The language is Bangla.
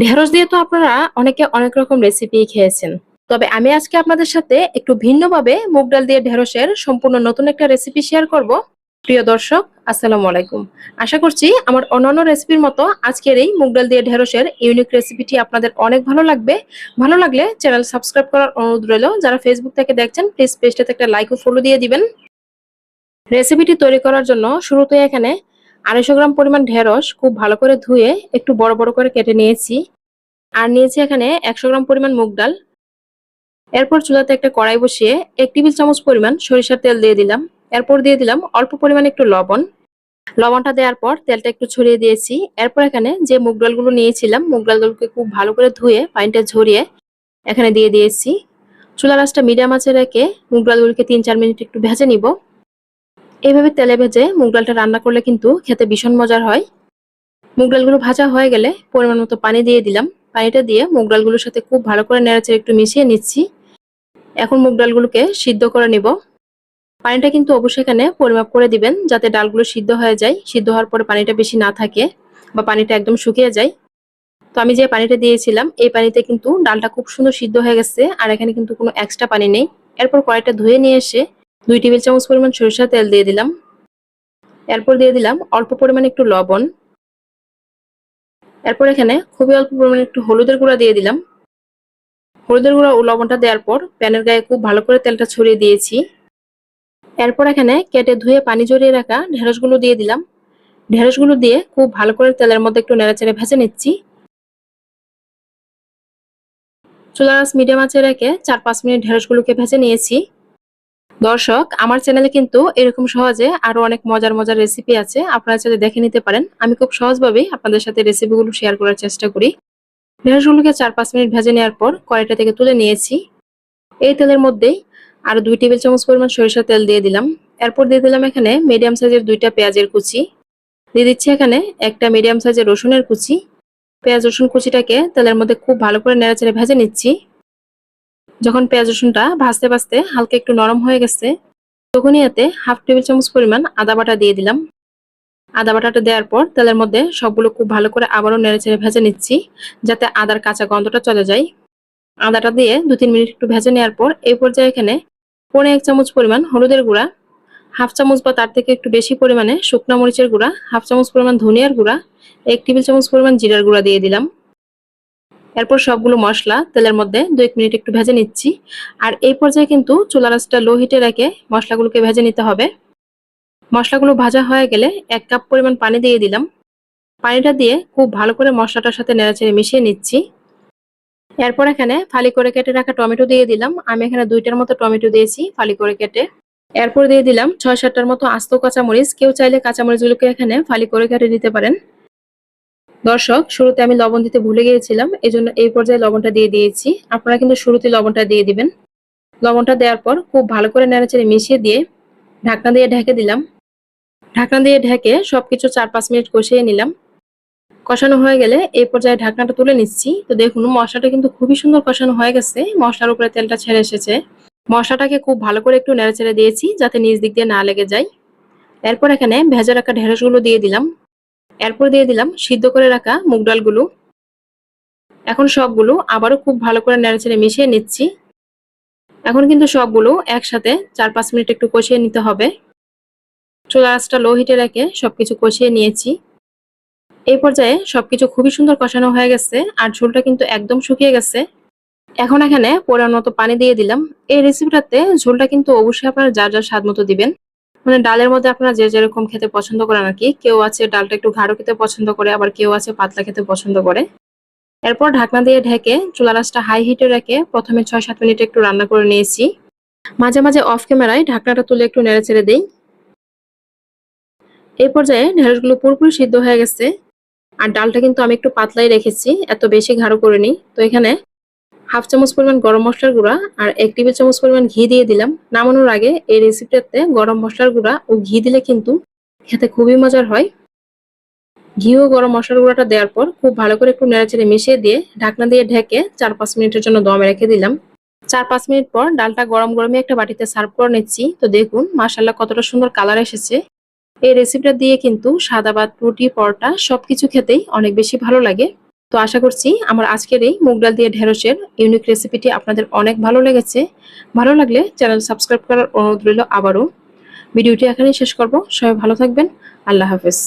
ঢেঁড়স দিয়ে তো আপনারা অনেকে অনেক রকম রেসিপি খেয়েছেন। তবে আমি আজকে আপনাদের সাথে একটু ভিন্নভাবে মুগ ডাল দিয়ে ঢেঁড়সের সম্পূর্ণ নতুন একটা রেসিপি শেয়ার করব। প্রিয় দর্শক, আসসালামু আলাইকুম। আশা করছি আমার অন্যান্য রেসিপির মতো আজকের এই মুগ ডাল দিয়ে ঢেঁড়সের ইউনিক রেসিপিটি আপনাদের অনেক ভালো লাগবে। ভালো লাগলে চ্যানেল সাবস্ক্রাইব করার অনুরোধ রইল। যারা ফেসবুক থেকে দেখছেন প্লিজ পেজটাতে একটা লাইক ও ফলো দিয়ে দিবেন। রেসিপিটি তৈরি করার জন্য শুরুতে এখানে আড়াইশো গ্রাম পরিমাণ ঢেঁড়স খুব ভালো করে ধুয়ে একটু বড় বড় করে কেটে নিয়েছি। আর নিয়েছি এখানে একশো গ্রাম পরিমাণ মুগ ডাল। এরপর চুলাতে একটা কড়াই বসিয়ে এক টেবিল চামচ পরিমাণ সরিষার তেল দিয়ে দিলাম। এরপর দিয়ে দিলাম অল্প পরিমাণ একটু লবণ। লবণটা দেওয়ার পর তেলটা একটু ছড়িয়ে দিয়েছি। এরপর এখানে যে মুগ ডালগুলো নিয়েছিলাম, মুগ ডালগুলোকে খুব ভালো করে ধুয়ে পানিটা ঝরিয়ে এখানে দিয়ে দিয়েছি। চুলা রাসটা মিডিয়াম আঁচে রেখে মুগ ডালগুলোকে তিন চার মিনিট একটু ভেজে নিব। এইভাবে তেলে ভেজে মুগ ডালটা রান্না করলে কিন্তু খেতে ভীষণ মজার হয়। মুগ ডালগুলো ভাজা হয়ে গেলে পরিমাণ মতো পানি দিয়ে দিলাম। পানিটা দিয়ে মুগ ডালগুলোর সাথে খুব ভালো করে নেড়েচেড়ে একটু মিশিয়ে নিচ্ছি। এখন মুগ ডালগুলোকে সিদ্ধ করে নিব। পানিটা কিন্তু অবশ্যই এখানে পরিমাপ করে দিবেন যাতে ডালগুলো সিদ্ধ হয়ে যায়। সিদ্ধ হওয়ার পরে পানিটা বেশি না থাকে বা পানিটা একদম শুকিয়ে যায়। তো আমি যে পানিটা দিয়েছিলাম, এই পানিতে কিন্তু ডালটা খুব সুন্দর সিদ্ধ হয়ে গেছে। আর এখানে কিন্তু কোনো এক্সট্রা পানি নেই। এরপর কড়াইটা ধুয়ে নিয়ে এসে দুই টেবিল চামচ পরিমাণ সরিষা তেল দিয়ে দিলাম। এরপর দিয়ে দিলাম অল্প পরিমাণে একটু লবণ। এরপর এখানে খুবই অল্প পরিমাণে একটু হলুদের গুঁড়া দিয়ে দিলাম। হলুদের গুঁড়া ও লবণটা দেওয়ার পর প্যানের গায়ে খুব ভালো করে তেলটা ছড়িয়ে দিয়েছি। এরপর এখানে কেটে ধুয়ে পানি জড়িয়ে রাখা ঢেঁড়সগুলো দিয়ে দিলাম। ঢেঁড়সগুলো দিয়ে খুব ভালো করে তেলের মধ্যে একটু নেড়াচেড়ে ভেজে নিচ্ছি। চুলা মিডিয়াম আঁচে রেখে চার পাঁচ মিনিট ঢেঁড়সগুলোকে ভেজে নিয়েছি। দর্শক, আমার চ্যানেলে কিন্তু এরকম সহজে আরও অনেক মজার মজার রেসিপি আছে। আপনারা চাইলে দেখে নিতে পারেন। আমি খুব সহজভাবেই আপনাদের সাথে রেসিপিগুলো শেয়ার করার চেষ্টা করি। ঢেঁড়সগুলোকে চার পাঁচ মিনিট ভেজে নেওয়ার পর কড়াইটা থেকে তুলে নিয়েছি। এই তেলের মধ্যেই আরও দুই টেবিল চামচ পরিমাণ সরিষার তেল দিয়ে দিলাম। এরপর দিয়ে দিলাম এখানে মিডিয়াম সাইজের দুইটা পেঁয়াজের কুচি। দিয়ে দিচ্ছি এখানে একটা মিডিয়াম সাইজের রসুনের কুচি। পেঁয়াজ রসুন কুচিটাকে তেলের মধ্যে খুব ভালো করে নেড়াচেড়ে ভেজে নিচ্ছি। যখন পেঁয়াজ রসুনটা ভাজতে ভাজতে হালকা একটু নরম হয়ে গেছে, তখনই এতে হাফ টেবিল চামচ পরিমাণ আদা বাটা দিয়ে দিলাম। আদা বাটাটা দেওয়ার পর তেলের মধ্যে সবগুলো খুব ভালো করে আবারও নেড়েচেড়ে ভেজে নিচ্ছি, যাতে আদার কাঁচা গন্ধটা চলে যায়। আদাটা দিয়ে দু তিন মিনিট একটু ভেজে নেওয়ার পর এই পর্যায়ে এখানে পনেরো এক চামচ পরিমাণ হলুদের গুঁড়া, হাফ চামচ বা তার থেকে একটু বেশি পরিমাণে শুকনো মরিচের গুঁড়া, হাফ চামচ পরিমাণ ধনিয়ার গুঁড়া, এক টেবিল চামচ পরিমাণ জিরার গুঁড়া দিয়ে দিলাম। এরপর সবগুলো মশলা তেলের মধ্যে দু এক মিনিট একটু ভেজে নিচ্ছি। আর এই পর্যায়ে কিন্তু চুলা রাসটা লো হিটে রেখে মশলাগুলোকে ভেজে নিতে হবে। মশলাগুলো ভাজা হয়ে গেলে এক কাপ পরিমাণ পানি দিয়ে দিলাম। পানিটা দিয়ে খুব ভালো করে মশলাটার সাথে নেড়াচেড়ে মিশিয়ে নিচ্ছি। এরপর এখানে ফালি করে কেটে রাখা টমেটো দিয়ে দিলাম। আমি এখানে দুইটার মতো টমেটো দিয়েছি ফালি করে কেটে। এরপর দিয়ে দিলাম ছয় সাতটার মতো আস্ত কাঁচামরিচ। কেউ চাইলে কাঁচামরিচগুলোকে এখানে ফালি করে কেটে দিতে পারেন। দর্শক, শুরুতে আমি লবণ দিতে ভুলে গিয়েছিলাম এই জন্য এই পর্যায়ে লবণটা দিয়ে দিয়েছি। আপনারা কিন্তু শুরুতে লবণটা দিয়ে দিবেন। লবণটা দেওয়ার পর খুব ভালো করে নেড়াচেড়ে মিশিয়ে দিয়ে ঢাকনা দিয়ে ঢেকে দিলাম। ঢাকনা দিয়ে ঢেকে সবকিছু চার পাঁচ মিনিট কষিয়ে নিলাম। কষানো হয়ে গেলে এই পর্যায়ে ঢাকনাটা তুলে নিচ্ছি। তো দেখুন, মশলাটা কিন্তু খুবই সুন্দর কষানো হয়ে গেছে। মশলার উপরে তেলটা ছেড়ে এসেছে। মশলাটাকে খুব ভালো করে একটু নেড়েচেড়ে দিয়েছি, যাতে নিজ দিক দিয়ে না লেগে যায়। এরপর এখানে ভেজে রাখা ঢেঁড়সগুলো দিয়ে দিলাম। এরপর দিয়ে দিলাম সিদ্ধ করে রাখা মুগ ডালগুলো। এখন সবগুলো আবারও খুব ভালো করে নেড়েচেড়ে মিশিয়ে নিচ্ছি। এখন কিন্তু সবগুলো একসাথে চার পাঁচ মিনিট একটু কষিয়ে নিতে হবে। চুলা আঁচটা লো হিটে রেখে সবকিছু কষিয়ে নিয়েছি। এই পর্যায়ে সবকিছু খুবই সুন্দর কষানো হয়ে গেছে আর ঝোলটা কিন্তু একদম শুকিয়ে গেছে। এখন এখানে পরিমাণ মতো পানি দিয়ে দিলাম। এই রেসিপিটাতে ঝোলটা কিন্তু অবশ্যই আপনারা যার যার স্বাদ মতো দিবেন। মানে ডালের মধ্যে আপনারা যে যেরকম খেতে পছন্দ করেন আর কি, কেউ আছে ডালটা একটু ঘাড়ো খেতে পছন্দ করে, আবার কেউ আছে পাতলা খেতে পছন্দ করে। এরপর ঢাকনা দিয়ে ঢেকে চুলা রাসটা হাই হিটে রেখে প্রথমে ছয় সাত মিনিট একটু রান্না করে নিয়েছি। মাঝে মাঝে অফ ক্যামেরায় ঢাকনাটা তুলে একটু নেড়ে ছেড়ে দিই। এই পর্যায়ে ঢেঁড়সগুলো পুরোপুরি সিদ্ধ হয়ে গেছে। আর ডালটা কিন্তু আমি একটু পাতলাই রেখেছি, এত বেশি ঘাড়ো করিনি। তো এখানে হাফ চামচ পরিমাণ গরম মশলার গুঁড়া আর এক টেবিল চামচ পরিমাণ ঘি দিয়ে দিলাম। নামানোর আগে এই রেসিপিটাতে গরম মশলার গুঁড়া ও ঘি দিলে কিন্তু খেতে খুবই মজার হয়। ঘি ও গরম মশলার গুঁড়াটা দেওয়ার পর খুব ভালো করে একটু নেড়াচেড়ে মিশিয়ে দিয়ে ঢাকনা দিয়ে ঢেকে চার পাঁচ মিনিটের জন্য দমে রেখে দিলাম। চার পাঁচ মিনিট পর ডালটা গরম গরমে একটা বাটিতে সার্ভ করে নিচ্ছি। তো দেখুন মাসাল্লাহ কতটা সুন্দর কালার এসেছে। এই রেসিপিটা দিয়ে কিন্তু সাদা ভাত, রুটি, পরোটা সবকিছু খেতেই অনেক বেশি ভালো লাগে। তো আশা করছি আমার আজকের এই মুগ ডাল দিয়ে ঢেঁড়সের ইউনিক রেসিপিটি আপনাদের অনেক ভালো লেগেছে। ভালো লাগলে চ্যানেল সাবস্ক্রাইব করার অনুরোধ রইল আবারও। ভিডিওটি এখানেই শেষ করব। সবাই ভালো থাকবেন। আল্লাহ হাফেজ।